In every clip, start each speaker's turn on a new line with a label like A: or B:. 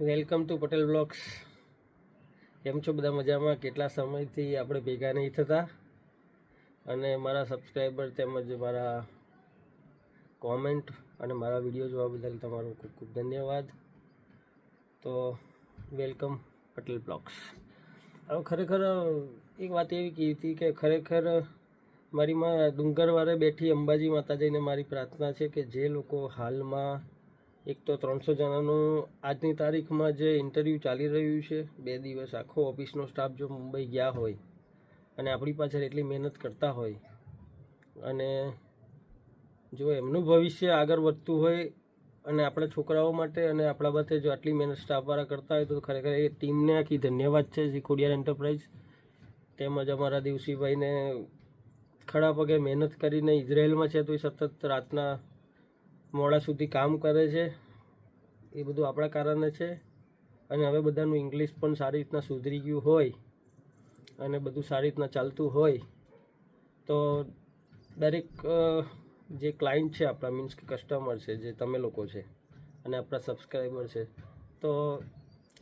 A: Welcome to Patel blogs. કેમ છો બધા મજામાં? કેટલા સમયથી આપણે ભેગા નહીં થતા? અને મારા સબસ્ક્રાઈબર તેમજ મારા કોમેન્ટ અને મારા વીડિયો જોવા બદલ તમારો ખૂબ ખૂબ ધન્યવાદ. તો, વેલકમ પટેલ બ્લોગ્સ. હવે ખરેખર એક વાત એવી કહી હતી કે ખરેખર મારી માં ડુંગરવારે બેઠી અંબાજી માતાજીને મારી પ્રાર્થના છે કે જે લોકો હાલમાં એક તો ત્રણસો જણાનું આજની તારીખમાં જે ઇન્ટરવ્યૂ ચાલી રહ્યું છે, બે દિવસ આખો ઓફિસનો સ્ટાફ જો મુંબઈ ગયા હોય અને આપણી પાછળ એટલી મહેનત કરતા હોય અને જો એમનું ભવિષ્ય આગળ વધતું હોય અને આપણા છોકરાઓ માટે અને આપણા માટે જો આટલી મહેનત સ્ટાફવાળા કરતા હોય તો ખરેખર એ ટીમને આખી ધન્યવાદ છે ખોડિયાર એન્ટરપ્રાઇઝ તેમજ અમારા દિવસીભાઈને ખડા પગે મહેનત કરીને ઇઝરાયલમાં છે તો એ સતત રાતના મોડા સુધી કામ કરે છે. એ બધું આપણા કારણે છે. અને હવે બધાનું ઇંગ્લિશ પણ સારી રીતના સુધરી ગયું હોય અને બધું સારી રીતના ચાલતું હોય, તો દરેક જે ક્લાયન્ટ છે આપણા મીન્સ કે કસ્ટમર છે, જે તમે લોકો છે અને આપણા સબસ્ક્રાઈબર છે, તો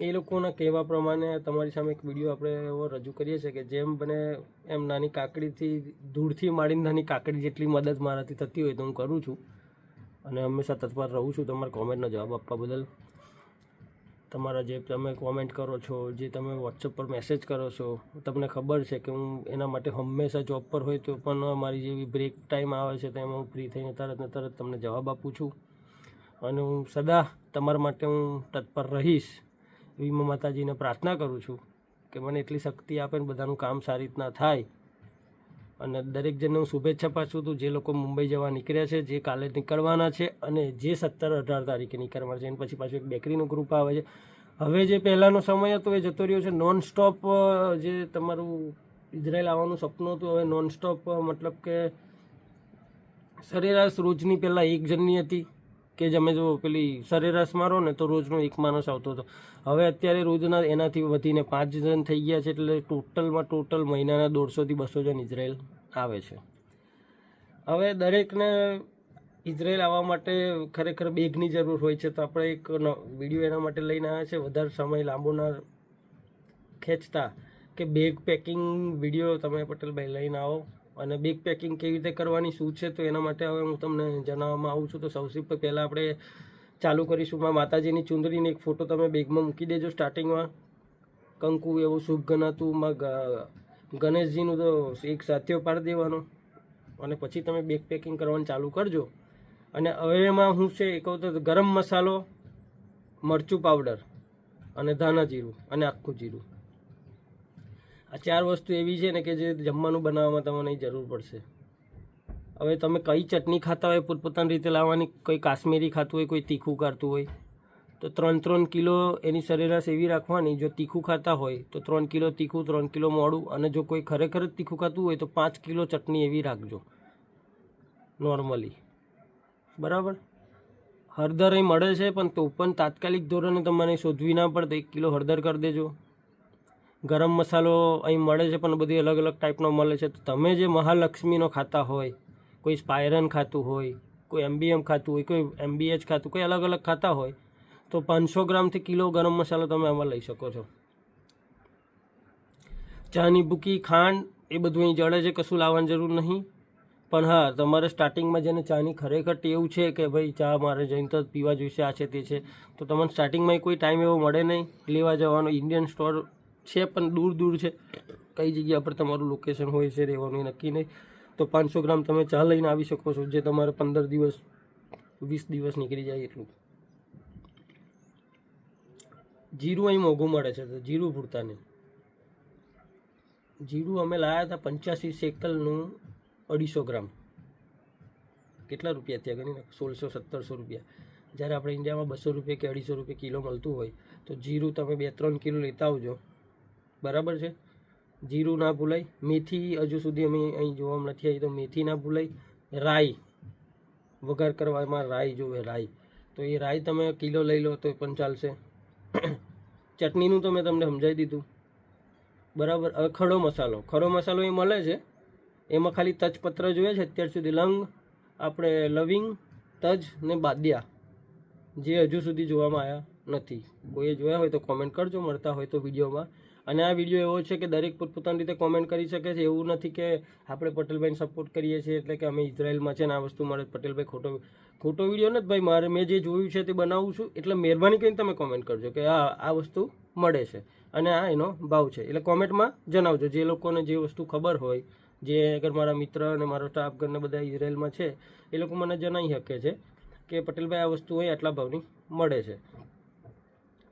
A: એ લોકોના કહેવા પ્રમાણે તમારી સામે એક વીડિયો આપણે એવો રજૂ કરીએ છીએ કે જેમ બને એમ નાની કાકડીથી દૂરથી માંડીને નાની કાકડી જેટલી મદદ મારાથી થતી હોય તો હું કરું છું. અને હંમેશા તત્પર રહું છું તમારા કોમેન્ટનો જવાબ આપવા બદલ. તમારા જે તમે કોમેન્ટ કરો છો, જે તમે વોટ્સઅપ પર મેસેજ કરો છો, તમને ખબર છે કે હું એના માટે હંમેશા જોબ પર હોય તો પણ મારી જેવી બ્રેક ટાઈમ આવે છે તો એમાં હું ફ્રી થઈને તરત ને તરત તમને જવાબ આપું છું. અને હું સદા તમારા માટે હું તત્પર રહીશ એવી હું માતાજીને પ્રાર્થના કરું છું કે મને એટલી શક્તિ આપે ને બધાનું કામ સારી રીતના થાય. અને દરેક જણને હું શુભેચ્છા પાછું છું. જે લોકો મુંબઈ જવા નીકળ્યા છે, જે કાલે નીકળવાના છે અને જે સત્તર અઢાર તારીખે નીકળવાના છે. એના પછી પાછું એક બેકરીનું ગ્રુપ આવે છે. હવે જે પહેલાંનો સમય હતો એ જતો રહ્યો છે. નોન સ્ટોપ જે તમારું ઇઝરાયલ આવવાનું સપનું હતું, હવે નોન સ્ટોપ મતલબ કે સરેરાશ રોજની પહેલાં એક જણની હતી. કે તમે જો પેલી સરેરાશ મારો ને તો રોજનો એક માણસ આવતો હતો. હવે અત્યારે રોજના એનાથી વધીને પાંચ જણ થઈ ગયા છે એટલે ટોટલમાં ટોટલ મહિનાના દોઢસોથી બસો જણ ઇઝરાયલ આવે છે. હવે દરેકને ઇઝરાયલ આવવા માટે ખરેખર બેગની જરૂર હોય છે તો આપણે એક વીડિયો એના માટે લઈને આવ્યા છે. વધારે સમય લાંબો ના ખેંચતા કે બેગ પેકિંગ વીડિયો તમે પટેલભાઈ લઈને આવો. અને બેગ પેકિંગ કેવી રીતે કરવાની, શું છે, તો એના માટે હવે હું તમને જણાવવામાં આવું છું. તો સૌથી પહેલાં આપણે ચાલુ કરીશું. માં માતાજીની ચુંદડીને એક ફોટો તમે બેગમાં મૂકી દેજો સ્ટાર્ટિંગમાં કંકુ એવું શુભ ગણાતું, માં ગણેશજીનું તો એક સાથીઓ પાડી દેવાનો. અને પછી તમે બેગ પેકિંગ કરવાનું ચાલુ કરજો. અને હવે એમાં હું છે એક કહું તો ગરમ મસાલો, મરચું પાવડર અને ધાણા જીરું અને આખું જીરું. આ ચાર વસ્તુ એવી છે ને કે જે જમવાનું બનાવવામાં તમને જરૂર પડશે. હવે તમે કઈ ચટણી ખાતા હોય, પોતપોતાની રીતે લાવવાની, કોઈ કાશ્મીરી ખાતું હોય, કોઈ તીખું કાઢતું હોય, તો ત્રણ ત્રણ કિલો એની સરેરાશ એવી રાખવાની, જો તીખું ખાતા હોય, તો ત્રણ કિલો તીખું, ત્રણ કિલો મોડું, અને જો કોઈ ખરેખર જ તીખું ખાતું હોય, તો પાંચ કિલો ચટણી એવી રાખજો. નોર્મલી બરાબર? હળદર અહીં મળે છે, પણ તો પણ તાત્કાલિક ધોરણે તમારે શોધવી ના પડે, તો એક કિલો હળદર કરી દેજો. ગરમ મસાલો અહીં મળે છે, પણ બધી અલગ અલગ ટાઈપનો મળે છે. તો તમે જે મહાલક્ષ્મીનો ખાતા હોય, કોઈ સ્પાયરન ખાતું હોય, કોઈ એમબીએમ ખાતું હોય, કોઈ એમબીએચ ખાતું, કોઈ અલગ અલગ ખાતા હોય, તો પાંચસો ગ્રામથી કિલો ગરમ મસાલો તમે આમાં લઈ શકો છો. ચાની ભૂકી, ખાંડ, એ બધું અહીં જડે છે, કશું લાવવાની જરૂર નહીં. પણ હા, તમારે સ્ટાર્ટિંગમાં જેને ચાની ખરેખર ટેવું છે કે ભાઈ, ચા મારે જઈને તો પીવા જોઈશે, આ છે તે છે, તો તમને સ્ટાર્ટિંગમાં કોઈ ટાઈમ એવો મળે નહીં. લેવા જવાનો ઇન્ડિયન સ્ટોર છે, પણ દૂર દૂર છે. કઈ જગ્યા પર તમારું લોકેશન હોય છે, રહેવાનું એ નક્કી નહીં. તો પાંચસો ગ્રામ તમે ચા લઈને આવી શકો છો, જે તમારે પંદર દિવસ, વીસ દિવસ નીકળી જાય એટલું. જીરું અહીં મોંઘું મળે છે, તો જીરું પૂરતા નહીં. જીરું અમે લાવ્યા હતા પંચ્યાસી સેકલનું અઢીસો ગ્રામ. કેટલા રૂપિયા થયા ગણી? સોળસો, સત્તરસો રૂપિયા. જ્યારે આપણે ઇન્ડિયામાં બસો રૂપિયા કે અઢીસો રૂપિયા કિલો મળતું હોય, તો જીરું તમે બે ત્રણ કિલો લેતા આવજો. બરાબર છે? જીરું ના ભૂલાય. મેથી હજુ સુધી અમે અહીં જોવામાં નથી આવી, તો મેથી ના ભૂલાય. રાઈ. વઘાર કરવામાં રાઈ જોવે, રાઈ. તો એ રાઈ તમે કિલો લઈ લો તો પણ ચાલશે. ચટણીનું તો મેં તમને સમજાવી દીધું. બરાબર? હવે ખડો મસાલો. ખડો મસાલો એ મળે છે. એમાં ખાલી તજપત્ર જોઈએ છે. અત્યાર સુધી લંગ, આપણે લવિંગ, તજ ને બાદિયા જે હજુ સુધી જોવામાં આવ્યા નથી. કોઈએ જોયા હોય તો કોમેન્ટ કરજો. મળતા હોય તો વિડીયોમાં. અને આ વીડિયો એવો છે કે દરેક પોતપોતાની રીતે કોમેન્ટ કરી શકે છે. એવું નથી કે આપણે પટેલભાઈને સપોર્ટ કરીએ છીએ એટલે કે અમે ઇઝરાયલમાં છે ને આ વસ્તુ મળે પટેલભાઈ ખોટો ખોટો વીડિયો નથી. ભાઈ, મારે, મેં જે જોયું છે તે બનાવું છું. એટલે મહેરબાની કરીને તમે કોમેન્ટ કરજો કે આ આ વસ્તુ મળે છે. અને આ એનો ભાવ છે. એટલે કોમેન્ટમાં જણાવજો. જે લોકોને જે વસ્તુ ખબર હોય, જે અગર મારા મિત્ર અને મારો સ્ટાફ ઘરને બધા ઇઝરાયલમાં છે, એ લોકો મને જણાવી શકે છે કે પટેલભાઈ આ વસ્તુ હોય આટલા ભાવની મળે છે.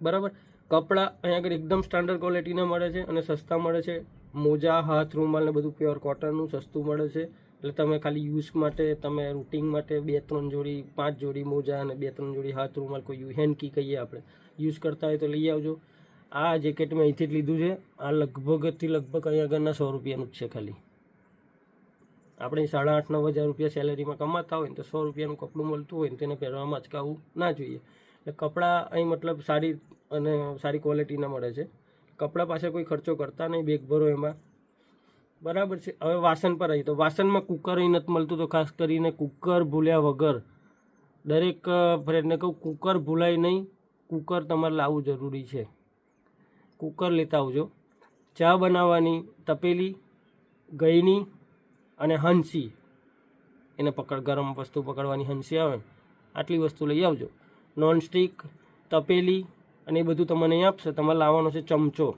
A: બરાબર? કપડાં અહીંયા આગળ એકદમ સ્ટાન્ડર્ડ ક્વોલિટીના મળે છે અને સસ્તા મળે છે. મોજા, હાથ, રૂમાલ ને બધું પ્યોર કોટનનું સસ્તું મળે છે. એટલે તમે ખાલી યુઝ માટે, તમે રૂટિંગ માટે બે ત્રણ જોડી, પાંચ જોડી મોજા અને બે ત્રણ જોડી હાથ, રૂમાલ કોઈ યુ હેન્કી કહીએ આપણે યુઝ કરતા હોય તો લઈ આવજો. આ જેકેટ મેં અહીંથી જ લીધું છે. આ લગભગથી લગભગ અહીંયા આગળના સો રૂપિયાનું જ છે ખાલી. આપણે સાડા આઠ નવ હજાર રૂપિયા સેલેરીમાં કમાતા હોય ને તો સો રૂપિયાનું કપડું મળતું હોય ને તેને પહેરવામાં અચકાવવું ના જોઈએ. એટલે કપડાં અહીં મતલબ સારી અને સારી ક્વોલિટીના મળે છે. કપડાં પાસે કોઈ ખર્ચો કરતા નહીં બેગ ભરો એમાં. બરાબર છે. હવે વાસણ પર આવી તો વાસણમાં કુકર અહીં નથી મળતું તો ખાસ કરીને કુકર ભૂલ્યા વગર. દરેક ફ્રેન્ડને કહું કુકર ભૂલાય નહીં. કુકર તમારે લાવવું જરૂરી છે. કુકર લેતા આવજો. ચા બનાવવાની, તપેલી, ગયની અને હંસી. એને પકડ, ગરમ વસ્તુ પકડવાની હંસી આવે આટલી વસ્તુ લઈ આવજો. નોનસ્ટિક તપેલી અને એ બધું તમને અહીં આપશે. તમારે લાવવાનો છે ચમચો.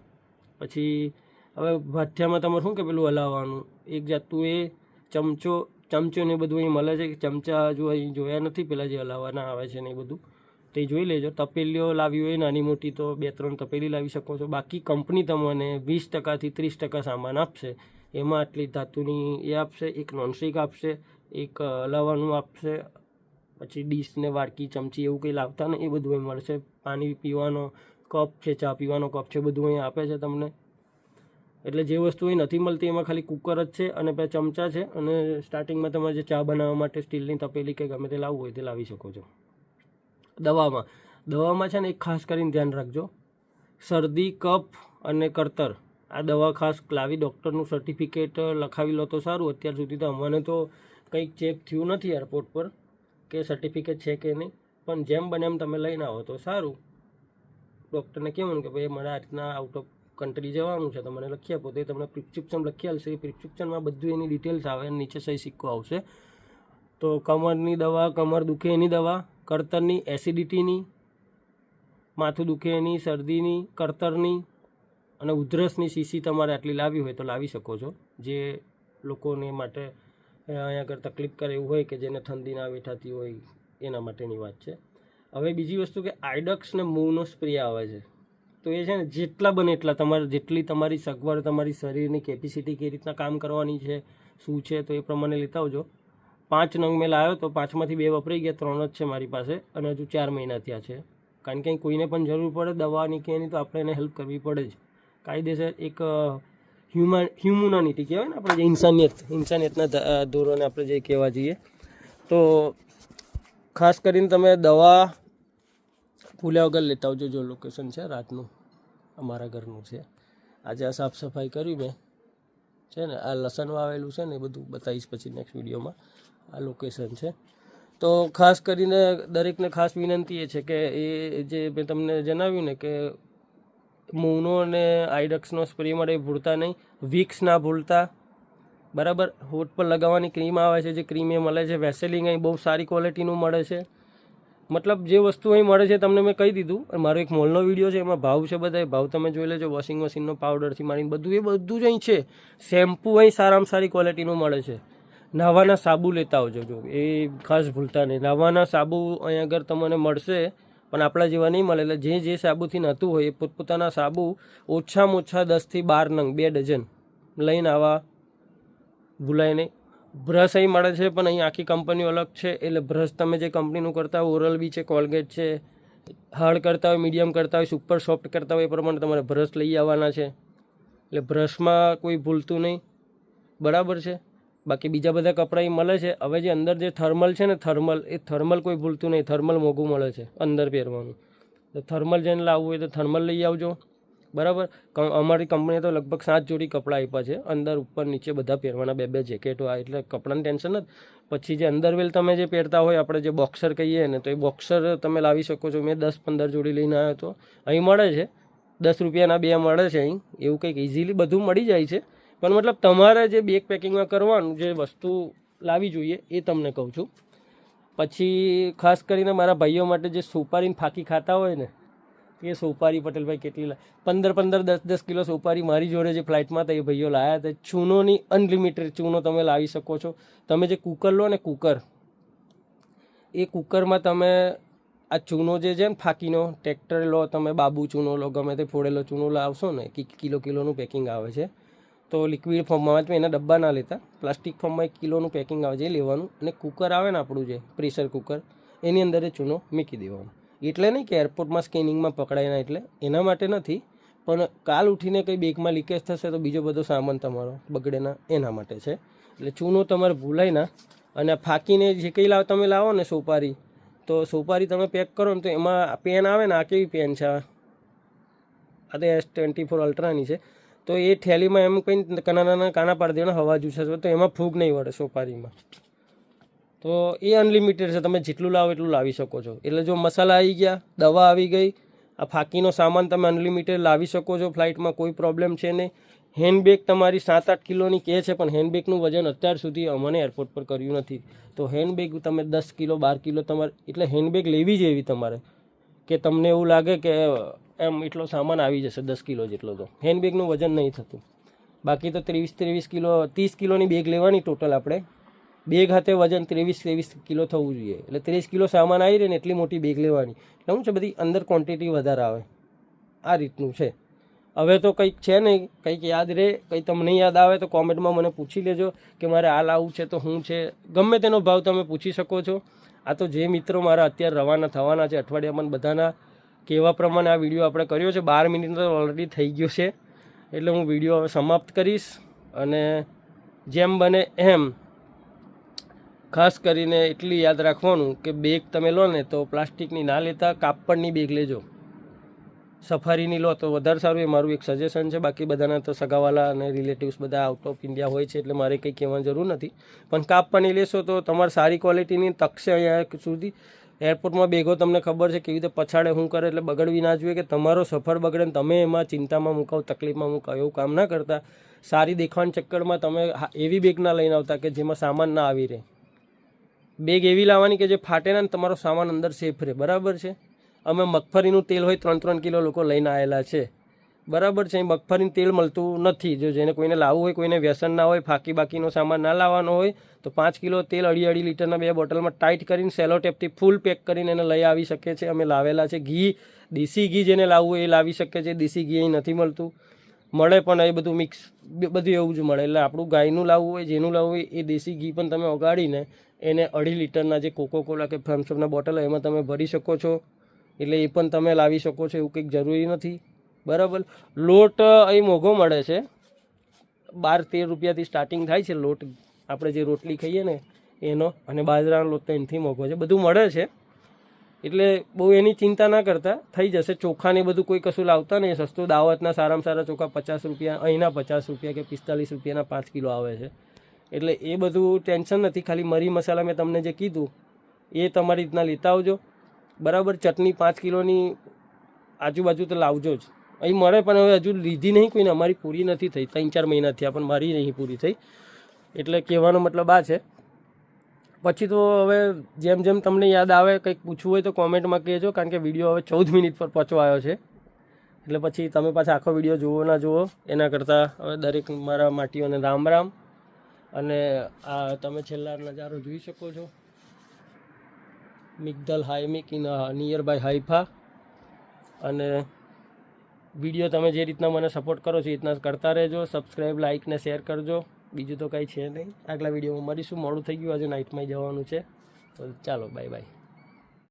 A: પછી હવે ભાથિયામાં તમારે શું કે પેલું હલાવવાનું? એક જાતનું એ ચમચો ચમચો ને બધું અહીં મળે છે કે ચમચા જો અહીં જોયા નથી, પેલા જે હલાવવાના આવે છે ને એ બધું, તે જોઈ લેજો. તપેલીઓ લાવી હોય, નાની મોટી તો બે, ત્રણ તપેલી લાવી શકો છો. બાકી કંપની તમને વીસ ટકાથી ત્રીસ ટકા સામાન આપશે. એમાં આટલી ધાતુની એ આપશે, એક નોનસ્ટિક આપશે, એક હલાવવાનું આપશે પછી ડીશ ને વાડકી ચમચી એવું કંઈ લાવતા ને એ બધું અહીં મળશે. પાણી પીવાનો કપ છે, ચા પીવાનો કપ છે, બધું અહીં આપે છે તમને. એટલે જે વસ્તુ અહીં નથી મળતી, એમાં ખાલી કુકર જ છે અને બે ચમચા છે. અને સ્ટાર્ટિંગમાં તમારે જે ચા બનાવવા માટે સ્ટીલની તપેલી કે ગમે તે લાવવું હોય તે લાવી શકો છો. દવામાં. દવામાં છે ને એક ખાસ કરીને ધ્યાન રાખજો. શરદી, કફ અને કરતર. આ દવા ખાસ લાવી, ડૉક્ટરનું સર્ટિફિકેટ લખાવી લો તો સારું. અત્યાર સુધી તો અમને તો કંઈક ચેક થયું નથી એરપોર્ટ પર. કે સર્ટિફિકેટ છે કે નહીં. પણ જેમ બને એમ તમે લઈને આવો તો સારું. ડૉક્ટરને કહેવાનું કે ભાઈ, મારે આ રીતના આઉટ ઓફ કન્ટ્રી જવાનું છે, તો મને લખી આપો. તો એ તમને પ્રિસ્ક્રિપ્શન લખી આવશે એ પ્રિસ્ક્રિપ્શનમાં બધું એની ડિટેલ્સ આવે અને નીચે સહી સિક્કો આવશે. તો કમરની દવા, કમર દુખે એની દવા, કરતરની એસિડિટીની માથું દુખે એની, શરદીની, કરતરની અને ઉધરસની શીશી તમારે આટલી લાવી હોય તો લાવી શકો છો. જે લોકોને માટે અહીંયા આગળ તકલીફ કરે એવું હોય કે જેને ઠંડી ના વેઠાતી હોય એના માટેની વાત છે. હવે બીજી વસ્તુ કે આઇડક્સ ને મૂવનો સ્પ્રે આવે છે. તો એ છે ને જેટલા બને એટલા તમારે જેટલી તમારી સગવડ તમારી શરીરની કેપેસિટી કઈ રીતના કામ કરવાની છે, શું છે તો એ પ્રમાણે લેતા આવજો. પાંચ નંગ મેં લાવ્યો તો પાંચમાંથી બે વપરાઈ ગયા, ત્રણ જ છે મારી પાસે અને હજુ ચાર મહિના થયા છે. કારણ કે કોઈને પણ જરૂર પડે દવાની કે એની તો આપણે એને હેલ્પ કરવી પડે જ. કાયદેસર એક હ્યુમન હ્યુમનાનિટી કહેવાય ને આપણે જે ઇન્સાનિયત, ઇન્સાનિયતના ધોરણે આપણે જે કહેવા જઈએ. તો ખાસ કરીને તમે દવા ભૂલ્યા વગર લેતા આવજો, જો લોકેશન છે, રાતનું. અમારા ઘરનું છે. આજે આ સાફ સફાઈ કરી મેં. છે ને, આ લસણ વાવેલું છે ને, એ બધું બતાવીશ પછી નેક્સ્ટ વિડીયોમાં. આ લોકેશન છે. તો ખાસ કરીને દરેકને ખાસ વિનંતી એ છે કે એ જે મેં તમને જણાવ્યું ને કે મૂવનો અને આઈડક્સનો સ્પ્રે મળે ભૂલતા નહીં. વિક્સ ના ભૂલતા. બરાબર? હોઠ પર લગાવવાની ક્રીમ આવે છે, જે ક્રીમ એ મળે છે. વેસેલિંગ અહીં બહુ સારી ક્વોલિટીનું મળે છે. મતલબ જે વસ્તુ અહીં મળે છે તમને મેં કહી દીધું. મારો એક મોલનો વીડિયો છે, એમાં ભાવ છે બધા ભાવ તમે જોઈ લેજો વોશિંગ મશીનનો પાવડરથી મારીને બધું એ બધું જ અહીં છે. શેમ્પૂ અહીં સારામાં સારી ક્વોલિટીનું મળે છે. નાવાના સાબુ લેતા આવજો જો. એ ખાસ ભૂલતા નહીં. નાવાના સાબુ અહીં આગળ તમને મળશે પણ આપણા જેવા નહીં મળે. એટલે જે જે સાબુથી નહોતું હોય એ પોતપોતાના સાબુ ઓછામાં ઓછા દસથી બાર નંગ, બે ડઝન લઈને આવા ભૂલાય નહીં બ્રશ અહીં મળે છે, પણ અહીં આખી કંપનીઓ અલગ છે. એટલે બ્રશ તમે જે કંપનીનું કરતા હોય ઓરલ બી છે, કોલગેટ છે, હાર્ડ કરતા હોય, મીડિયમ કરતા હોય, સુપર સોફ્ટ કરતા હોય, એ પ્રમાણે તમારે બ્રશ લઈ આવવાના છે. એટલે બ્રશમાં કોઈ ભૂલતું નહીં. બરાબર છે? બાકી બીજા બધા કપડાં એ મળે છે. હવે જે અંદર જે થર્મલ છે ને, થર્મલ, એ થર્મલ કોઈ ભૂલતું નહીં. થર્મલ મોંઘું મળે છે, અંદર પહેરવાનું. તો થર્મલ જેને લાવવું હોય તો થર્મલ લઈ આવજો. બરાબર? અમારી કંપનીએ તો લગભગ સાત જોડી કપડાં આપ્યા છે. અંદર, ઉપર, નીચે બધા પહેરવાના. બે બે જેકેટો આ, એટલે કપડાની ટેન્શન નથી. પછી જે અંદરવેલ તમે જે પહેરતા હોય, આપણે જે બોક્સર કહીએ ને, તો એ બોક્સર તમે લાવી શકો છો. મેં દસ, પંદર જોડી લઈને આવ્યો હતો. અહીં મળે છે. દસ રૂપિયાના બે મળે છે અહીં. એવું કંઈક ઇઝીલી બધું મળી જાય છે. પણ મતલબ તમારે જે બેગ પેકિંગમાં કરવાનું, જે વસ્તુ લાવવી જોઈએ, એ તમને કહું છું. પછી ખાસ કરીને મારા ભાઈઓ માટે જે સોપારીને ફાંકી ખાતા હોય ને, એ સોપારી પટેલભાઈ કેટલી પંદર પંદર દસ દસ કિલો સોપારી મારી જોડે જે ફ્લાઇટમાં હતા, એ ભાઈઓ લાવ્યા હતા. ચૂનોની અનલિમિટેડ ચૂનો તમે લાવી શકો છો. તમે જે કુકર લો ને કુકર એ કુકરમાં તમે આ ચૂનો જે છે ને ફાકીનો ટ્રેક્ટર લો, તમે બાબુ ચૂનો લો, ગમે તે ફોડેલો ચૂનો લાવશો ને કિલો કિલોનું પેકિંગ આવે છે. તો લિક્વિડ ફોર્મમાં તમે એના ડબ્બા ના લેતા. પ્લાસ્ટિક ફોર્મમાં એક કિલોનું પેકિંગ આવે છે લેવાનું. અને કુકર આવે ને આપણું જે પ્રેશર કુકર એની અંદર એ ચૂનો મૂકી દેવાનો. એટલે નહીં કે એરપોર્ટમાં સ્કેનિંગમાં પકડાય ના એટલે. એના માટે નથી, પણ કાલ ઉઠીને કંઈ બેગમાં લીકેજ થશે તો બીજો બધો સામાન તમારો બગડે ના એના માટે છે. એટલે ચૂનો તમારે ભૂલાય ના. અને ફાંકીને જે કંઈ લાવ, તમે લાવો ને સોપારી, તો સોપારી તમે પેક કરો ને તો એમાં પેન આવે ને, આ કેવી પેન છે આ? તો એસ ટ્વેન્ટી ફોર અલ્ટ્રાની છે. તો એ થેલીમાં એમ કંઈ નાના કાણા પાડી દેવાના, હવા જુસે તો એમાં ફૂગ નહીં વળે સોપારીમાં. તો એ અનલિમિટેડ છે, તમે જેટલું લાવો એટલું લાવી શકો છો. એટલે જો મસાલા આવી ગયા, દવા આવી ગઈ, આ ફાકીનો સામાન તમે અનલિમિટેડ લાવી શકો છો ફ્લાઇટમાં, કોઈ પ્રોબ્લેમ છે નહીં. હેન્ડબેગ તમારી સાત આઠ કિલોની કહે છે, પણ હેન્ડબેગનું વજન અત્યાર સુધી અમને એરપોર્ટ પર કર્યું નથી. તો હેન્ડબેગ તમે દસ કિલો, બાર કિલો તમારે, એટલે હેન્ડબેગ લેવી જ એવી તમારે. કે તમને એવું લાગે કે એમ એટલો સામાન આવી જશે, દસ કિલો જેટલો તો. હેન્ડબેગનું વજન નહીં થતું. બાકી તો ત્રેવીસ ત્રેવીસ કિલો, ત્રીસ કિલોની બેગ લેવાની ટોટલ આપણે. બેગ હાથે વજન ત્રેવીસ ત્રેવીસ કિલો થવું જોઈએ. એટલે ત્રીસ કિલો સામાન આવી રહે ને એટલી મોટી બેગ લેવાની. એટલે શું છે, બધી અંદર ક્વોન્ટિટી વધારે આવે. આ રીતનું છે. હવે તો કંઈક છે નહીં, કંઈક યાદ રહે, કંઈ તમને યાદ આવે તો કોમેન્ટમાં મને પૂછી લેજો કે મારે આ લાવવું છે તો શું છે. ગમે તેનો ભાવ તમે પૂછી શકો છો. આ તો જે મિત્રો મારા અત્યારે રવાના થવાના છે, અઠવાડિયામાં બધાના કહેવા પ્રમાણે આ વીડિયો આપણે કર્યો છે? બાર મિનિટ તો ઓલરેડી થઈ ગયો છે. એટલે હું વીડિયો હવે સમાપ્ત કરીશ અને જેમ બને એમ ખાસ કરીને એટલી યાદ રાખવાનું કે બેગ તમે લો ને તો પ્લાસ્ટિકની ના લેતા, કાપડની બેગ લેજો. સફારીની લો તો વધારે સારું એ મારું એક સજેશન છે. બાકી બધાના તો સગાવાલા અને રિલેટિવ્સ બધા આઉટ ઓફ ઇન્ડિયા હોય છે એટલે મારે કંઈ કહેવાની જરૂર નથી. પણ કાપડની લેશો તો તમારે સારી ક્વોલિટીની તકશે અહીંયા સુધી. એરપોર્ટમાં બેગો તમને ખબર છે કેવી રીતે પછાડે શું કરે એટલે બગડવી ના જોઈએ કે તમારો સફર બગડે ને તમે એમાં ચિંતામાં મુકાવ, તકલીફમાં મુકાવ, એવું કામ ના કરતા. સારી દેખાણ ચક્કરમાં તમે એવી બેગ ના લઈને આવતા કે જેમાં સામાન ના આવી રહે. બેગ એવી લાવવાની કે જે ફાટે ને તમારો સામાન અંદર સેફ રહે. બરાબર છે? અમે મગફળીનું તેલ હોય ત્રણ ત્રણ કિલો લોકો લઈને આવેલા છે. બરાબર છે મગફળીનું તેલ મળતું નથી. જો જેને કોઈને લાવવું હોય, કોઈને વ્યસન ના હોય, ફાકી બાકીનો સામાન ના લાવવાનો હોય, તો પાંચ કિલો તેલ અઢી અઢી લીટરના બે બોટલમાં ટાઈટ કરીને સેલો ટેપથી ફૂલ પેક કરીને એને લઈ આવી શકે છે. અમે લાવેલા છે ઘી, દેશી ઘી જેને લાવવું હોય એ લાવી શકે છે. દેશી ઘી અહીં નથી મળતું. મળે પણ એ બધું મિક્સ બધું એવું જ મળે. એટલે આપણું ગાયનું લાવવું હોય, જેનું લાવવું હોય, એ દેશી ઘી પણ તમે ઓગાડીને એને અઢી લીટરના જે કોકો કોલા કે થમ્સઅપના બોટલ હોય, એમાં તમે ભરી શકો છો. એટલે એ પણ તમે લાવી શકો છો, એવું કંઈક જરૂરી નથી. બરાબર. લોટ અહીં મોંઘો મળે છે. બાર તેર રૂપિયાથી સ્ટાર્ટિંગ થાય છે લોટ. આપણે જે રોટલી ખાઈએ ને, એનો અને બાજરાનો લોટ તો એનાથી મોંઘો છે. બધું મળે છે. એટલે બહુ એની ચિંતા ના કરતા. થઈ જશે. ચોખાને બધું કોઈ કશું લાવતા નહીં. સસ્તું દાવતના સારામાં સારા ચોખા પચાસ રૂપિયા, અહીંના પચાસ રૂપિયા કે પિસ્તાલીસ રૂપિયાના પાંચ કિલો આવે છે. એટલે એ બધું ટેન્શન નથી. ખાલી મરી મસાલા મેં તમને જે કીધું, એ તમારી રીતના લેતા આવજો. બરાબર. ચટણી પાંચ કિલોની આજુબાજુ તો લાવજો જ. અહીં મળે પણ હવે હજુ લીધી નહીં કોઈને. અમારી પૂરી નથી થઈ. ત્રણ ચાર મહિના થયા, પણ મારી નહીં પૂરી થઈ. એટલે કહેવાનો મતલબ આ છે. પછી તો હવે જેમ જેમ તમને યાદ આવે, કંઈક પૂછવું હોય તો કોમેન્ટમાં કહેજો, કારણ કે વીડિયો હવે ચૌદ મિનિટ પર પહોંચવાયો છે. એટલે પછી તમે પાછા આખો વીડિયો જુઓ ના જુઓ, એના કરતાં હવે દરેક મારા માટીઓને રામ રામ. અને આ તમે છેલ્લા નજારો જોઈ શકો છો. Migdal HaEmek in nearby Haifa. અને વીડિયો તમે જે રીતના મને સપોર્ટ કરો છો એ રીતના કરતા રહેજો સબસ્ક્રાઈબ લાઇક ને શેર કરજો. બીજું તો કંઈ છે નહીં. આગલા વિડીયોમાં મળીશું. મોડું થઈ ગયું. આજે નાઇટમાં જવાનું છે. તો ચાલો બાય બાય